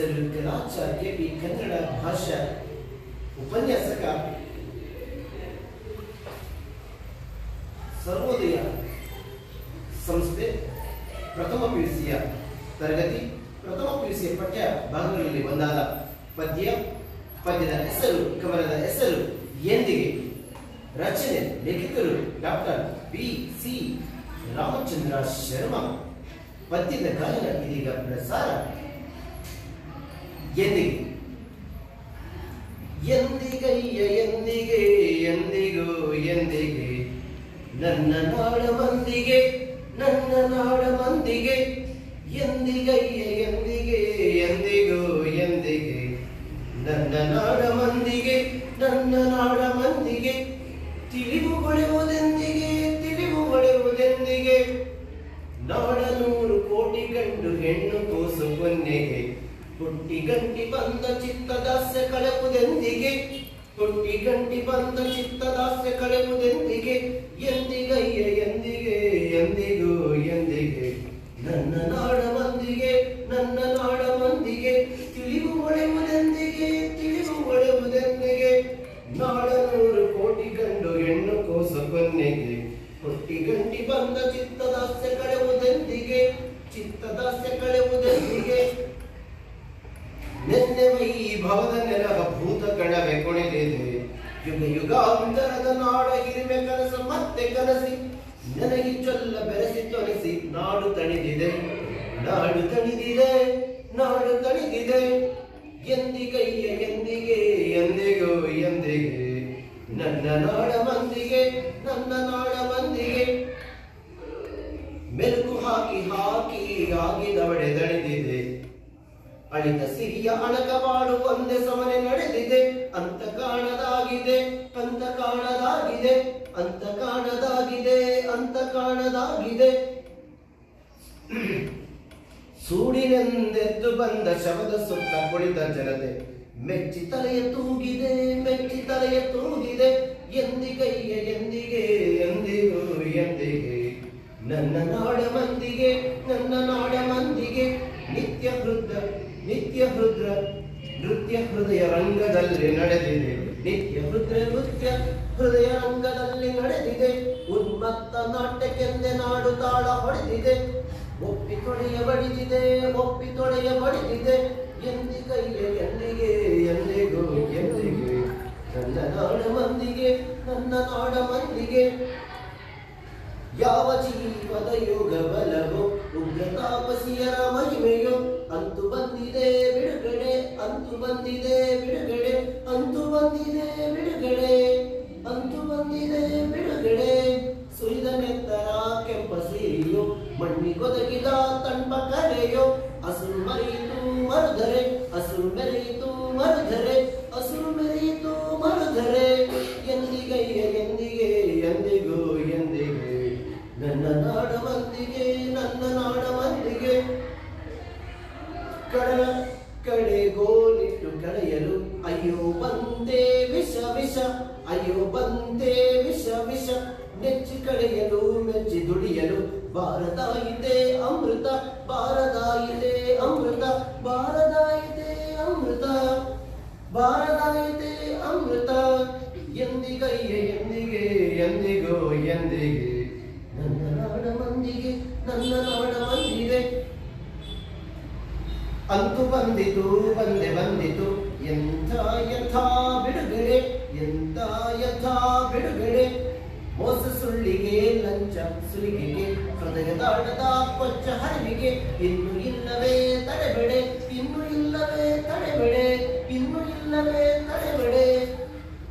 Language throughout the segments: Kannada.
ಹೆಸರು ಕಲಾಚಾರ್ಯ ಬಿ ಕನ್ನಡ ಭಾಷಾ ಉಪನ್ಯಾಸಕ ಸರ್ವೋದಯ ಸಂಸ್ಥೆ ಪ್ರಥಮ ಪಿಯುಸಿಯ ತರಗತಿ, ಪ್ರಥಮ ಪಿಯುಸಿಯ ಪಠ್ಯ ಭಾಗಗಳಲ್ಲಿ ಒಂದಾದ ಪದ್ಯ, ಪದ್ಯದ ಹೆಸರು, ಕವನದ ಹೆಸರು, ಎಂದಿಗೆ ರಚನೆ, ಲೇಖಕರು doctor B C Ramachandra Sharma. ಪದ್ಯದ ಗಾಯನ ಇದೀಗ ಪ್ರಸಾರ ಎಂದಿಗೆ? ಎಂದಿಗಯ್ಯ, ಎಂದಿಗೆ, ಎಂದಿಗೂ, ಎಂದಿಗೆ? ನನ್ನ ನಾಡ ಮಂದಿಗೆ ನನ್ನ ನಾಡ ಮಂದಿಗೆ ಎಂದಿಗಯ್ಯ, ಎಂದಿಗೆ, ಎಂದಿಗೂ, ಎಂದಿಗೆ? ನನ್ನ ನಾಡ ಮಂದಿಗೆ ನನ್ನ ನಾಡ ಮಂದಿಗೆ ತಿಳಿವುಗೊಳೆಯುವುದೆಂದಿಗೆ ತಿಳಿವುಗೊಳೆಯುವುದೆಂದಿಗೆ ನಾಡ ನೂರು ಕೋಟಿ ಗಂಟು ಹೆಣ್ಣು ಕೋಸು ಕೊನ್ನೆಗೆ ಹುಟ್ಟಿ ಗಂಟಿ ಬಂದ ಚಿತ್ತದಾಸ್ಯ ಕಳೆಯುವುದೆಂದಿಗೆ ಹುಟ್ಟಿ ಗಂಟಿ ಬಂದ ಚಿತ್ತದಾಸ್ಯ ಕಳೆಯುವುದೆಂದಿಗೆ ಎಂದಿಗಯ್ಯ ಎಂದಿಗೆ, ಎಂದಿಗೂ, ಎಂದಿಗೆ? ನನ್ನ ನಾಡ ಮಂದಿಗೆ ಭವದ ನೆಲದ ಭೂತ ಕಣವೆ ಕುಣಿದಿದೆ ಯುಗ ಯುಗಾಂತರದ ಹಿರಿಮೆ ಕನಸು ಮತ್ತೆ ಕನಸಿ, ನನಗೆ ಚೊಲ್ಲ ಬೆರೆಸಿ ತೊರೆಸಿ ನಾಡು ತಣಿದಿದೆ ನಾಡು ತಣಿದಿದೆ ನಾಡು ತಣಿದಿದೆ ಎಂದಿಗಯ್ಯ ಎಂದಿಗೆ, ಎಂದಿಗೂ ಎಂದಿಗೆ, ನನ್ನ ನಾಡ ಮಂದಿಗೆ, ನನ್ನ ನಾಡ ಮಂದಿಗೆ, ಮೆಲುಕು ಹಾಕಿ ಹಾಕಿ ಆಗಿದವಡೆ ದಣಿದಿದೆ ಅಳಿತ ಸಿರಿಯ ಅಣಕವಾಡು ಒಂದೇ ಸಮನೆ ನಡೆದಿದೆ. ಅಂತ ಕಾಣದಾಗಿದೆ ಅಂತ ಕಾಣದಾಗಿದೆ ಅಂತ ಕಾಣದಾಗಿದೆ ಅಂತ ಕಾಣದಾಗಿದೆ. ಸೂಡಿನೆಂದೆದ್ದು ಬಂದ ಶವದ ಸುತ್ತ ಕುಳಿತ ಜನತೆ ಮೆಚ್ಚಿ ತಲೆಯ ತೂಗಿದೆ, ಮೆಚ್ಚಿ ತಲೆಯ ತೂಗಿದೆ. ಎಂದಿಗಯ್ಯ ಎಂದಿಗೆ, ಎಂದಿಗೂ, ಎಂದಿಗೆ. ನನ್ನ ನಾಡ ಮಂದಿಗೆ, ನನ್ನ ನಾಡ ನಿತ್ಯ ಹೃದ್ರ ನೃತ್ಯ ಹೃದಯ ರಂಗದಲ್ಲಿ ನಡೆದಿದೆ. ನಿತ್ಯ ಹೃದ್ರ ನೃತ್ಯ ಹೃದಯ ರಂಗದಲ್ಲಿ ನಡೆದಿದೆ. ಉನ್ಮತ್ತ ನಾಟ್ಯಕ್ಕೆಂದೆ ನಾಡು ತಾಳ ಹೊಡೆದಿದೆ. ಒಪ್ಪಿ ತೊಡೆಯ ಬಡಿದಿದೆ ಒಪ್ಪಿ ತೊಡೆಯ ಬಡಿದಿದೆ. ಎಂದಿ ಕೈಯ ಎಲ್ಲಿಗೆ, ಎಲ್ಲಿಗೂ ಎಲ್ಲಿಗೆ ನನ್ನ ನಾಡ ಮಂದಿಗೆ, ನನ್ನ ನಾಡ ಮಂದಿಗೆ. ಯಾವ ಜೀವದ ಯೋಗ ಬಲವೋ ಉಗ್ರ ತಾಪಸಿಯರ ಮಹಿಮೆಯೋ, ಅಂತು ಬಂದಿದೆ. ಅಂತು ಬಂದಿದೆ ಬಿಡುಗಡೆ, ಅಂತು ಬಂದಿದೆ ಬಿಡುಗಡೆ, ಅಂತು ಬಂದಿದೆ ಬಿಡುಗಡೆ. ಸುರಿದ ನೆತ್ತರ ಕೆಂಪ ಸೀರಿಯೋ ಮಣ್ಣಿಗೊದಗಿದ ತಂಪ ಕರೆಯೋ ಹಸಿರು ಮರೆಯಿತು ಮರುಧರೆ ಅಯ್ಯೋ ಬಂದೆ ವಿಷ ವಿಷ. ಅಯ್ಯೋ ಬಂದೆ ವಿಷ ವಿಷ. ನೆಚ್ಚಿ ಕಳೆಯಲು ಮೆಚ್ಚಿ ದುಡಿಯಲು ಬಾರದಾಯಿತೆ ಅಮೃತ ಬಾರದಾಯಿತೆ ಅಮೃತ ಬಾರದಾಯಿತೆ ಅಮೃತ ಬಾರದಾಯಿತೆ ಅಮೃತ. ಎಂದಿಗಯ್ಯ, ಎಂದಿಗೆ, ಎಂದಿಗೋ, ಎಂದಿಗೆ. ನನ್ನ ನಾಡ ಮಂದಿಗೆ, ನನ್ನ ನಾಡ ಮಂದಿಗೆ. ಅಂತೂ ಬಂದಿತು, ಬಂದೆ ಬಂದಿತು. ಎಂಥ ಯಥಾ ಬಿಡುಗಡೆ ಎಂಥ ಯಥಾ ಬಿಡುಗಡೆ. ಮೋಸ ಸುಳ್ಳಿಗೆ, ಲಂಚ ಸುಲಿಗೆಗೆ ಹೃದಯದಾಡದ ಕೊಚ್ಚ ಹರಿವಿಗೆ, ಇನ್ನು ಇಲ್ಲವೇ ತಡೆಬೇಡೆ, ಇನ್ನು ಇಲ್ಲವೇ ತಡೆಬೇಡೆ, ಇನ್ನು ಇಲ್ಲವೇ ತಡೆಬೇಡೆ.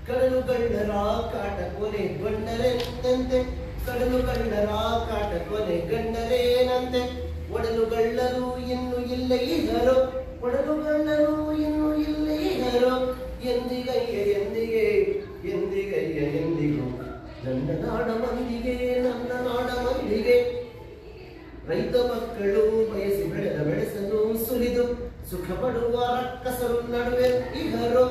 ಕಡಲು ಕಂಡರ ಕಾಟ ಕೊನೆ ಬಣ್ಣರೆಂತೆ ಕಡಲು ಕಂಡರ ಕಾಟ ಕೊನೆ ಗಂಡರೇನಂತೆ ಒಡಲು ಗಳ್ಳರು ಇನ್ನು ಇಲ್ಲ ಈಗರು ಒಡಲು ಮಂದಿಗೆ ನನ್ನ ನಾಡ ಮಂದಿಗೆ ರೈತ ಮಕ್ಕಳು ಬಯಸಿ ಬೆಳೆದ ಬೆಳೆಸನ್ನು ಸುಲಿದು ಸುಖ ಪಡುವ ರಕ್ಕಸರು ನಡುವೆ ಇಹರು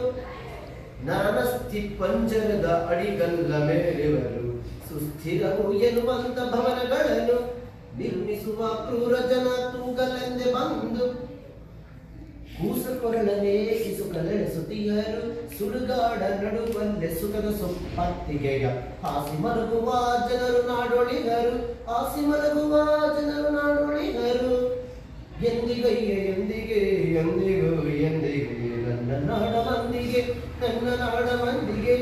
ನರನಸ್ಥಿ ಪಂಜರದ ಅಡಿಗಲ್ಲ ಮೇಲೆವರು ಸುಸ್ಥಿರವು ಎನ್ನುವಂತ ಭವನಗಳನ್ನು ನಿರ್ಮಿಸುವ ಕ್ರೂರ ಜನ ತೂಗಲೆಂದೆ ಬಂದು ಕೂಸ ಕೊರಳನೆ ಇಸುಕಲೆ ಸುತಿಯರು ಸುಡುಗಾಡ ನಡುವಲ್ಲೆ ಸುಖದ ಸೊಪ್ಪತ್ತಿಗೆಯ. ಹಾಸಿ ಮಲಗುವ ಜನರು ನಾಡೊಳಿಗರು, ಹಾಸಿ ಮಲಗುವ ಜನರು ನಾಡೊಳಿಗರು. ಎಂದಿಗಯ್ಯ ಎಂದಿಗೆ, ಎಂದಿಗೂ, ಎಂದಿಗೆ, ನನ್ನ ನಾಡ ಮಂದಿಗೆ ನನ್ನ ನಾಡ ಮಂದಿಗೆ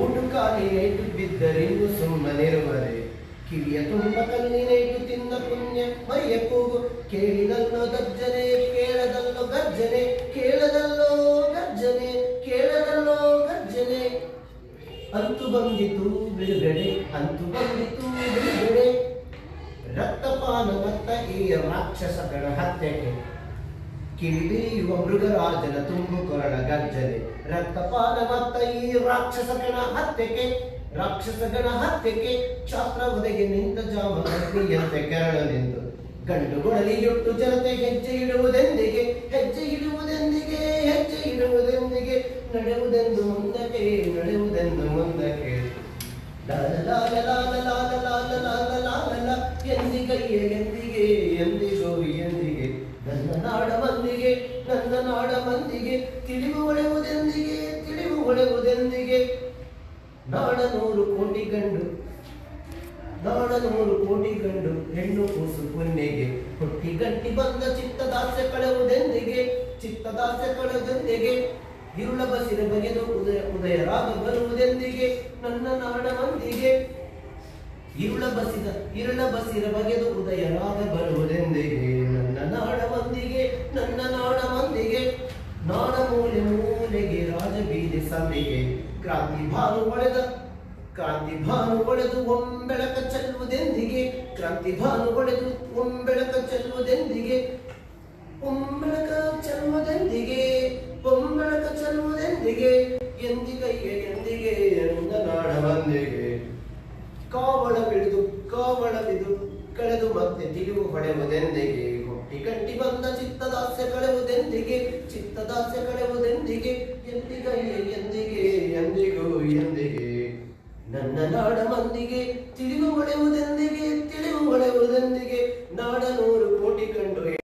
ಊಟು ಬಿದ್ದರೆಂದು ಬಿದ್ದರಿನ್ನು ಸುಮ್ಮನಿರುವರೆ. ಕಿವಿಯ ತುಂಬ ಕಲ್ಲಿನೇಟು ತಿಂದ ಪುಣ್ಯ ಮೈಯ ಕೂಗು ಕೇಳಿದಲ್ಲೋ ಗರ್ಜನೆ, ಕೇಳದಲ್ಲೋ ಗರ್ಜನೆ ಕೇಳದಲ್ಲೋ ಗರ್ಜನೆ ಕೇಳದಲ್ಲೋ ಗರ್ಜನೆ. ಅಂತು ಬಂದಿತು ಬಿಡುಗಡೆ, ಅಂತು ಬಂದಿತು ಬಿಡುಗಡೆ. ರಕ್ತಪಾನ ಮತ್ತ ಈ ರಾಕ್ಷಸಗಳ ಹತ್ಯೆಗೆ ಕಿವಿಡಿಯುವ ಮೃಗರಾಜನ ತುಂಬು ಕೊರಳ ಗರ್ಜನೆ. ರಕ್ತಪಾನ ಮತ್ತ ಈ ರಾಕ್ಷಸಗಣ ಹತ್ಯೆಗೆ ರಾಕ್ಷಸಗಣ ಹತ್ಯೆಗೆ ಛಾತ್ರ ಹೊದೆಗೆ ನಿಂತ ಜಾಮಿಯಂತೆ ಕೆರಳು ನಿಂತು ಗಂಡುಗೊಡಲಿಯೊಟ್ಟು ಜನತೆ ಹೆಜ್ಜೆ ಇಡುವುದೆಂದಿಗೆ ಹೆಜ್ಜೆ ಇಡುವುದೆಂದಿಗೆ ಹೆಜ್ಜೆ ಇಡುವುದೆಂದಿಗೆ, ನಡೆಯುವುದೆಂದು ಮುಂದಕ್ಕೆ ನಡೆಯುವುದೆಂದು ಮುಂದಕ್ಕೆ. ಲಾಲ ಲಾಲ ಲಾಲ ಲಾಲ ನೂರು ಕೋಟಿ ಗಂಡು ಹೆಣ್ಣು ಕೂಸು ಪುಣ್ಯಗೆ ಹುಟ್ಟಿ ಗಟ್ಟಿ ಬಂದ ಚಿತ್ತದಾಸ್ಯ ಕಳೆಯುವುದೆಂದಿಗೆ, ಚಿತ್ತದಾಸ್ಯ ಕಳೆದೆಂದಿಗೆ ಇರುಳ ಬಸಿರ ಬಗೆದು ಉದಯ ಉದಯ ರಾಗ ಬರುವುದೆಂದಿಗೆ, ನನ್ನ ನಾಡ ಮಂದಿಗೆ ಇರುಳ ಬಸಿದ ಇರುಳ ಬಸಿರ ಬಗೆದು ಉದಯ ರಾಗ ಬರುವುದೆಂದಿಗೆ, ನನ್ನ ನಾಡ ಮಂದಿಗೆ ನನ್ನ ನಾಡ ಮಂದಿಗೆ ನಾಡ ಮೂಲೆ ಮೂಲೆಗೆ ರಾಜಬೀದಿ ಸಭೆಗೆ, ಕ್ರಾಂತಿ ಭಾನು ಒಳೆದ ಕ್ರಾಂತಿ ಭಾನು ಒಳೆದು ಒಂಬೆಳಕ ಚೆಲ್ಲುವುದೆಂದಿಗೆ ಕ್ರಾಂತಿ ಭಾನು ಒಳೆದು ಒಂಬೆಳಕ ಚೆಲ್ಲುವುದೆಂದಿಗೆ ಒಂಬೆಳಕ ಚೆಲ್ಲುವುದೆಂದಿಗೆ ಒಂಬೆಳಕ ಚೆಲ್ಲುವುದೆಂದಿಗೆ, ಎಂದಿಗೆ ಎಂದಿಗೆ, ಎಂದ ನಾಡ ಬಂದಿಗೆ. ಕಾವಳ ಬಿಡಿದು ಕಾವಳ ಬಿದು, ಕಳೆದು ಮತ್ತೆ ತಿಳಿವು ಹೊಡೆಯುವುದೆಂದಿಗೆ, ಹುಟ್ಟಿ ಕಟ್ಟಿ ಬಂದ ಚಿತ್ತದಾಸ್ಯ ಕಳೆಯುವುದೆಂದಿಗೆ ಚಿತ್ತದಾಸ್ಯ ಕಳೆಯುವುದೆಂದಿಗೆ, ಎಂದಿಗೆ ಎಂದಿಗೆ, ಎಂದಿಗೂ, ಎಂದಿಗೆ. ನನ್ನ ನಾಡ ಮಂದಿಗೆ ತಿಳಿವು ಹೊಳೆಯುವುದೆಂದಿಗೆ ತಿಳಿವು ಹೊಳೆಯುವುದೆಂದಿಗೆ ನಾಡ ನೂರು ಕೋಟಿ ಕಂಡು